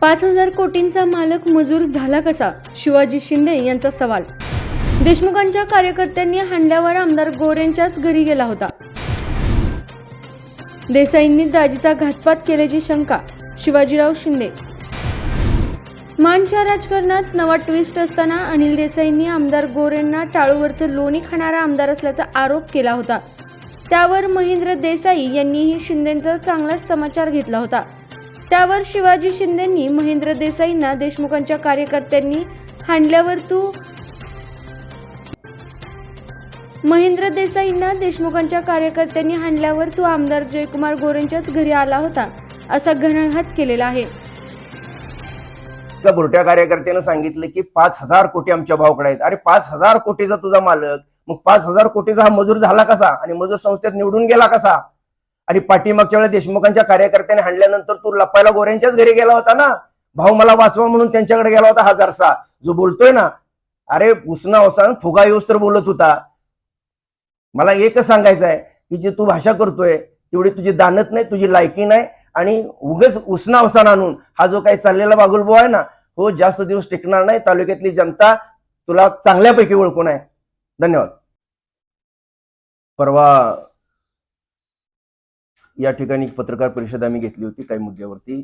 पाच हजार कोटींचा मालक मजूर झाला कसा? शिवाजी शिंदे यांचा सवाल. देशमुखांच्या कार्यकर्त्यांनी हाणल्यावर आमदार गोरेंच्याच घरी गेला होता. देसाईंनी दाजीचा घातपात केल्याची शंका शिवाजीराव शिंदे. मानच्या राजकारणात नवा ट्विस्ट असताना अनिल देसाईंनी आमदार गोरेंना टाळूवरचं लोणी खाणारा आमदार असल्याचा आरोप केला होता. त्यावर महेंद्र देसाई यांनीही शिंदेचा चांगलाच समाचार घेतला होता. त्यावर शिवाजी शिंदेंनी महेंद्र देसाईंना देशमुखांच्या कार्यकर्त्यांनी हाणल्यावर तू महेंद्र देसाईंना देशमुखांच्या कार्यकर्त्यांनी हाणल्यावर तू आमदार जयकुमार गोरेंच्याच घरी आला होता असा घणाघात केलेला आहे. बुरट्या कार्यकर्त्यानं सांगितलं की पाच हजार कोटी आमच्या भावकडे आहेत. अरे पाच हजार कोटीचा तुझा मालक मग पाच हजार कोटीचा हा मजूर झाला कसा? आणि मजूर संस्थेत निवडून गेला कसा? आणि पाठीमागच्या वेळेला देशमुखांच्या कार्यकर्त्याने हाणल्यानंतर तू लपायला गोऱ्यांच्याच घरी गेला होता ना? भाऊ मला वाचवा म्हणून त्यांच्याकडे गेला होता हजारसा. जो बोलतोय ना अरे उसना अवसान फुगा येऊस तर बोलत होता. मला एकच सांगायचं आहे की जी तू भाषा करतोय तेवढी तुझी दानत नाही तुझी लायकी नाही आणि उगच उसना अवसान आणून हा जो काही चाललेला बागुलबो आहे ना हो जास्त दिवस टिकणार नाही तालुक्यातली जनता तुला चांगल्यापैकी ओळखून आहे. धन्यवाद. परवा या ठिकाणी एक पत्रकार परिषद आम्ही घेतली होती काही मुद्द्यावरती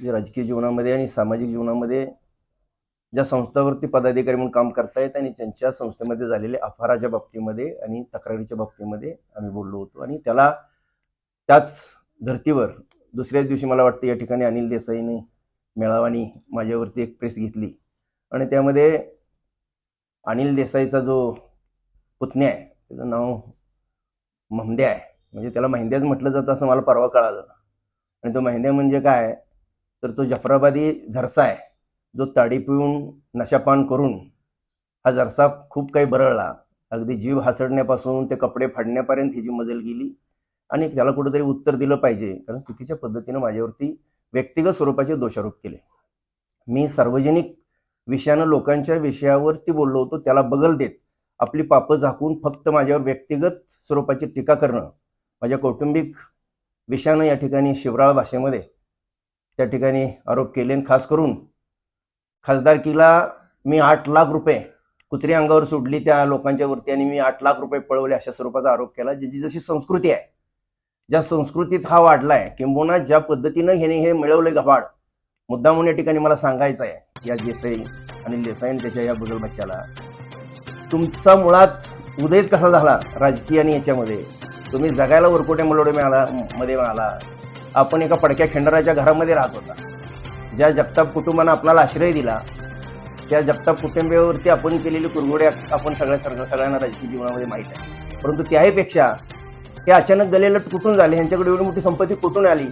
जे राजकीय जीवनामध्ये आणि सामाजिक जीवनामध्ये ज्या संस्थावरती पदाधिकारी म्हणून काम करतायत आणि त्यांच्या संस्थेमध्ये झालेले अफाराच्या बाबतीमध्ये आणि तक्रारीच्या बाबतीमध्ये आम्ही बोललो होतो. आणि त्याला त्याच धर्तीवर दुसऱ्याच दिवशी मला वाटतं या ठिकाणी अनिल देसाईने मेळावानी माझ्यावरती एक प्रेस घेतली. आणि त्यामध्ये अनिल देसाईचा जो पुतण्या आहे त्याचं नाव महंद्या आहे. म्हणजे त्याला महिंद्याच म्हटलं जातं असं मला परवा कळालं. आणि तो महिंद्या म्हणजे काय? तर तो जफराबादी झरसा आहे. जो ताडी पिऊन नशापान करून हा जरसा खूप काही बरळला. अगदी जीव हासडण्यापासून ते कपडे फाडण्यापर्यंत ही जी मजल गेली. आणि त्याला कुठेतरी उत्तर दिलं पाहिजे. कारण चुकीच्या पद्धतीनं माझ्यावरती व्यक्तिगत स्वरूपाचे दोषारोप केले. मी सार्वजनिक विषयानं लोकांच्या विषयावरती बोललो होतो. त्याला बगल देत आपली पापं झाकून फक्त माझ्यावर व्यक्तिगत स्वरूपाची टीका करणं माझ्या कौटुंबिक विषयानं या ठिकाणी शिवराळ भाषेमध्ये त्या ठिकाणी आरोप केले आणि खास करून खासदारकीला मी आठ लाख रुपये कुत्री अंगावर सोडली त्या लोकांच्या वरती आणि मी आठ लाख रुपये पळवले अशा स्वरूपाचा आरोप केला जी जशी संस्कृती आहे. ज्या संस्कृतीत हा वाढलाय किंबहुना ज्या पद्धतीनं ह्याने हे मिळवले गव्हाड मुद्दा म्हणून या ठिकाणी मला सांगायचं आहे या देसाई आणि देसाई आणि त्याच्या या बदल बच्च्याला तुमचा मुळात उदयच कसा झाला राजकीय आणि याच्यामध्ये? तुम्ही जगायला वरकोटे मलोडे मिळाला मध्ये मिळाला आपण एका पडक्या खेंडराच्या घरामध्ये राहत होता. ज्या जगताप कुटुंबानं आपल्याला आश्रय दिला त्या जगताप कुटुंबावरती आपण केलेली कुरघोडे आपण सगळ्या सगळ्या सगळ्यांना राजकीय जीवनामध्ये माहीत आहे. परंतु त्याहीपेक्षा हे अचानक गलेलट कुठून झाले? ह्यांच्याकडे एवढी मोठी संपत्ती कुठून आली?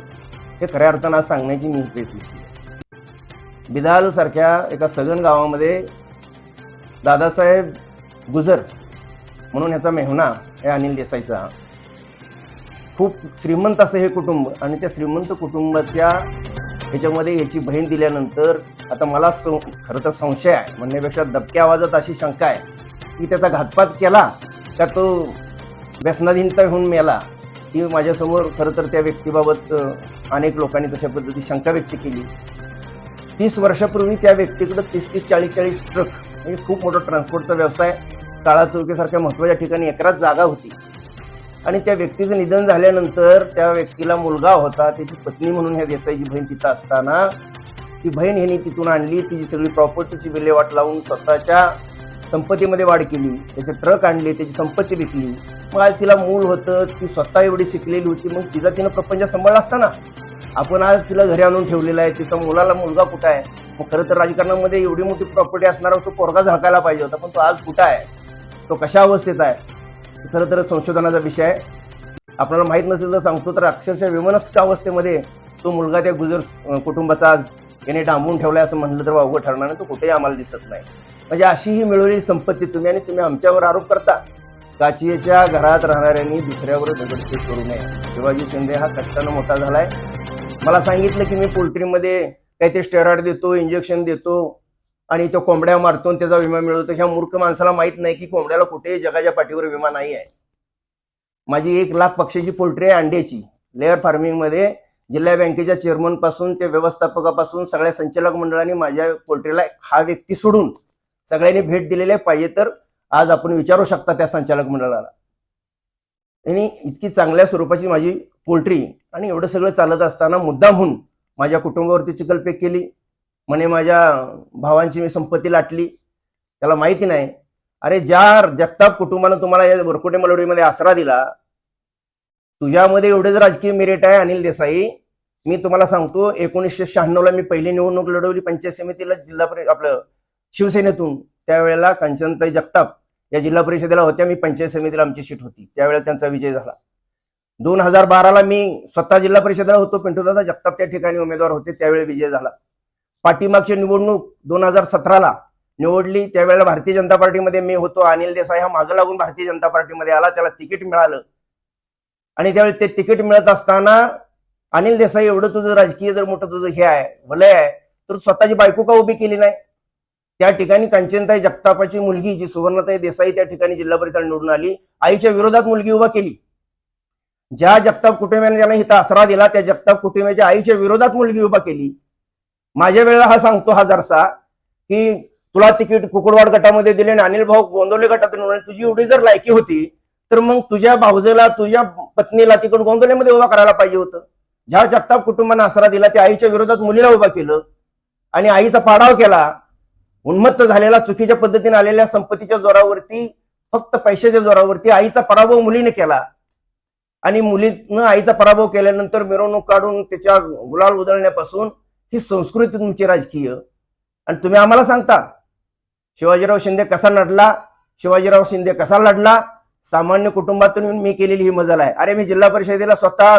हे खऱ्या अर्थानं आज सांगण्याची मी प्रेस घेतली आहे. बिदाल सारख्या एका सगन गावामध्ये दादासाहेब गुजर म्हणून ह्याचा मेहुणा हे अनिल देसाईचा खूप श्रीमंत असं हे कुटुंब आणि त्या श्रीमंत कुटुंबाच्या ह्याच्यामध्ये याची बहीण दिल्यानंतर आता मला सं खरं तर संशय आहे. म्हणण्यापेक्षा दबक्या आवाजात अशी शंका आहे की त्याचा घातपात केला का तो व्यसनाधीनता होऊन मेला ही माझ्यासमोर खरं तर त्या व्यक्तीबाबत अनेक लोकांनी तशा पद्धती शंका व्यक्त केली. तीस वर्षापूर्वी त्या व्यक्तीकडं तीस तीस चाळीस चाळीस ट्रक म्हणजे खूप मोठा ट्रान्सपोर्टचा व्यवसाय काळा चौकीसारख्या महत्त्वाच्या ठिकाणी एकराच जागा होती. आणि त्या व्यक्तीचं निधन झाल्यानंतर त्या व्यक्तीला मुलगा होता त्याची पत्नी म्हणून ह्या देसाईची बहीण तिथं असताना ती बहीण ह्यानी तिथून आणली तिची सगळी प्रॉपर्टीची विल्हेवाट लावून स्वतःच्या संपत्तीमध्ये वाढ केली त्याचे ट्रक आणले त्याची संपत्ती विकली. मग आज तिला मूल होतं ती स्वतः एवढी शिकलेली होती मग तिचा तिनं प्रपंच सांभाळला असताना आपण आज तिला घरी आणून ठेवलेला आहे तिचा मुलाला मुलगा कुठं आहे? मग खरं तर राजकारणामध्ये एवढी मोठी प्रॉपर्टी असणारा तो पोरगा झाकायला पाहिजे होता पण तो आज कुठं आहे? तो कशा अवस्थेत आहे? खरं तर संशोधनाचा विषय आहे. आपल्याला माहीत नसेल तर सांगतो तर अक्षरशः विमनस्क अवस्थेमध्ये तो मुलगा त्या गुजर कुटुंबाचा आज याने डांबून ठेवलाय असं म्हणलं तर अवघड ठरणार नाही तो कुठेही आम्हाला दिसत नाही. म्हणजे अशी ही मिळवलेली संपत्ती तुम्ही आणि तुम्ही आमच्यावर आरोप करता. काचियेच्या घरात राहणाऱ्यांनी दुसऱ्यावर दगडफेक करू नये. शिवाजी शिंदे हा कष्टानं मोठा झालाय. मला सांगितलं की मी पोल्ट्रीमध्ये काहीतरी स्टेरॉइड देतो इंजेक्शन देतो आणि तो कोंबड्या मारतो आणि त्याचा विमा मिळवतो. ह्या मूर्ख माणसाला माहीत नाही की कोंबड्याला कुठेही जगाच्या पाठीवर विमा नाही आहे माझी एक लाख पक्षाची पोल्ट्री आहे अंड्याची. लेअर फार्मिंगमध्ये जिल्हा बँकेच्या चेअरमनपासून ते व्यवस्थापकापासून सगळ्या संचालक मंडळाने माझ्या पोल्ट्रीला हा व्यक्ती सोडून सगळ्यांनी भेट दिलेली आहे पाहिजे तर आज आपण विचारू शकता त्या संचालक मंडळाला. आणि इतकी चांगल्या स्वरूपाची माझी पोल्ट्री आणि एवढं सगळं चालत असताना मुद्दामहून माझ्या कुटुंबावरती चिकलपेक केली. म्हणे माझ्या भावांची मी संपत्ती लाटली. त्याला माहिती नाही. अरे ज्या जगताप कुटुंबानं तुम्हाला या वरकोटे मलवडीमध्ये आसरा दिला. तुझ्यामध्ये एवढेच राजकीय मेरिट आहे अनिल देसाई. मी तुम्हाला सांगतो एकोणीसशे शहाण्णवला मी पहिली निवडणूक लढवली पंचायत समितीला जिल्हा परि आपलं शिवसेनेतून. त्यावेळेला कांचनताई जगताप या जिल्हा परिषदेला होत्या मी पंचायत समितीला आमची सीट होती. त्यावेळेला त्यांचा विजय झाला. दोन हजार बाराला मी स्वतः जिल्हा परिषदेला होतो पिंटूदादा जगताप त्या ठिकाणी उमेदवार होते त्यावेळी विजय झाला. पाठीमागची निवडणूक दोन हजार सतराला निवडली त्यावेळेला भारतीय जनता पार्टीमध्ये मी होतो. अनिल देसाई हा मागं लागून भारतीय जनता पार्टीमध्ये आला. त्याला तिकीट मिळालं. आणि त्यावेळी ते तिकीट मिळत असताना अनिल देसाई एवढं तुझं राजकीय जर मोठं तुझं हे आहे वलय आहे तर स्वतःची बायको का उभी केली नाही? त्या ठिकाणी कांचनताई जगतापाची मुलगी जी सुवर्णताई देसाई त्या ठिकाणी जिल्हा परिषद निवडून आली. आईच्या विरोधात मुलगी उभा केली. ज्या जगताप कुटुंबियाने ज्याला इथं आसरा दिला त्या जगताप कुटुंबियाच्या आईच्या विरोधात मुलगी उभा केली. माझ्या वेळेला हा सांगतो हा जरसा की तुला तिकीट कुकुडवाड गटामध्ये दिले आणि अनिल भाऊ गोंदवले गटातून तुझी एवढी जर लायकी होती तर मग तुझ्या भाऊजेला तुझ्या पत्नीला तिकडे गोंदवलेमध्ये उभा करायला पाहिजे होतं. ज्या जगताप कुटुंबाने आसरा दिला त्या आईच्या विरोधात मुलीला उभा केलं आणि आईचा पाडाव केला. उन्मत्त झालेला चुकीच्या पद्धतीने आलेल्या संपत्तीच्या जोरावरती फक्त पैशाच्या जोरावरती आईचा पराभव मुलीने केला. आणि मुलीनं आईचा पराभव केल्यानंतर मिरवणूक काढून त्याच्या गुलाल उधळण्यापासून ही संस्कृती तुमची राजकीय. आणि तुम्ही आम्हाला सांगता शिवाजीराव शिंदे कसा लढला शिवाजीराव शिंदे कसा लढला सामान्य कुटुंबातून मी केलेली ही मजल आहे. अरे मी जिल्हा परिषदेला स्वतः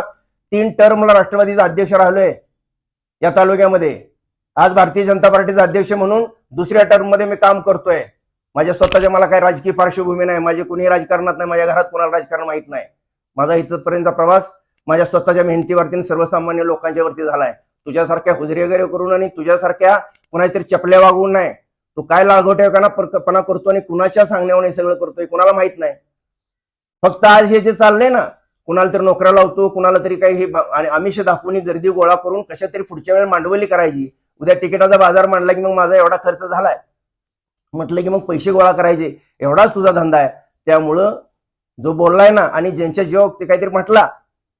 तीन टर्मला राष्ट्रवादीचा अध्यक्ष राहिलोय या तालुक्यामध्ये. आज भारतीय जनता पार्टीचा अध्यक्ष म्हणून दुसऱ्या टर्ममध्ये मी काम करतोय. माझ्या स्वतःच्या मला काही राजकीय पार्श्वभूमी नाही माझे कुणी राजकारणात नाही माझ्या घरात कोणाला राजकारण माहीत नाही. माझा इथपर्यंतचा प्रवास माझ्या स्वतःच्या मेहनतीवरती सर्वसामान्य लोकांच्या वरती झालाय. तुझ्यासारख्या हुजरी वगैरे करून आणि तुझ्यासारख्या कुणातरी चपल्या वागवून नाही. तू काय लागवटेपणा करतो आणि कुणाच्या सांगण्यावर हे सगळं करतोय? कुणाला माहीत नाही. फक्त आज हे जे चाललंय ना कुणाला तरी नोकऱ्या लावतो कुणाला तरी काही हे आणि आमिष दाखवून गर्दी गोळा करून कशा तरी पुढच्या वेळेला मांडवली करायची. उद्या तिकिटाचा बाजार मांडला की मग माझा एवढा खर्च झालाय. म्हटलं की मग पैसे गोळा करायचे. एवढाच तुझा धंदा आहे. त्यामुळं जो बोललाय ना आणि ज्यांच्या जीव ते काहीतरी म्हटला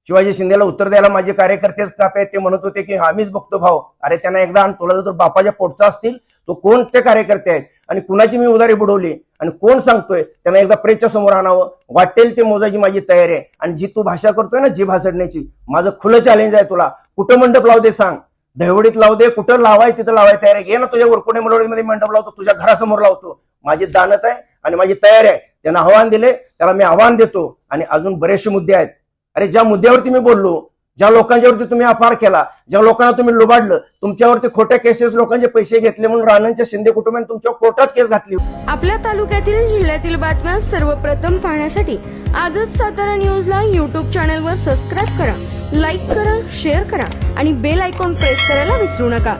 शिवाजी शिंदेला उत्तर द्यायला माझे कार्यकर्तेच कापे आहेत ते म्हणत होते की आम्हीच बघतो भाऊ. अरे त्यांना एकदा आणि तुला जर बापाच्या पोटचा असतील तो कोण ते कार्यकर्ते आहेत? आणि कुणाची मी उदारी बुडवली? आणि कोण सांगतोय? त्यांना एकदा प्रेसच्या समोर आणावं. वाटेल ते मोजायची माझी तयारी आहे. आणि जी तू भाषा करतोय ना जी भासडण्याची माझं खुलं चॅलेंज आहे तुला. कुठं मंडप लावू दे सांग. दहिवडीत लावू दे कुठं लावाय तिथं लावाय तयार आहे. ये ना तुझ्या उरकुडे मलवडीमध्ये मंडप लावतो तुझ्या घरासमोर लावतो. माझी दानत आहे आणि माझी तयारी आहे. त्यांना आव्हान दिले त्याला मी आव्हान देतो. आणि अजून बरेचसे मुद्दे आहेत. अरे ज्या मुद्द्यावरती मी बोललो ज्या लोकांच्यावरती तुम्ही अपार केला ज्या लोकांना तुम्ही लुबाडलं तुमच्यावरती खोट्या केसेस लोकांचे पैसे घेतले म्हणून राणांच्या शिंदे कुटुंबाने तुमच्या कोर्टात केस घातली. आपल्या तालुक्यातील जिल्ह्यातील बातम्या सर्वप्रथम पाहण्यासाठी आजच सातारा न्यूजला यूट्यूब चॅनलवर सबस्क्राईब करा लाईक करा शेअर करा आणि बेल आयकॉन प्रेस करायला विसरू नका.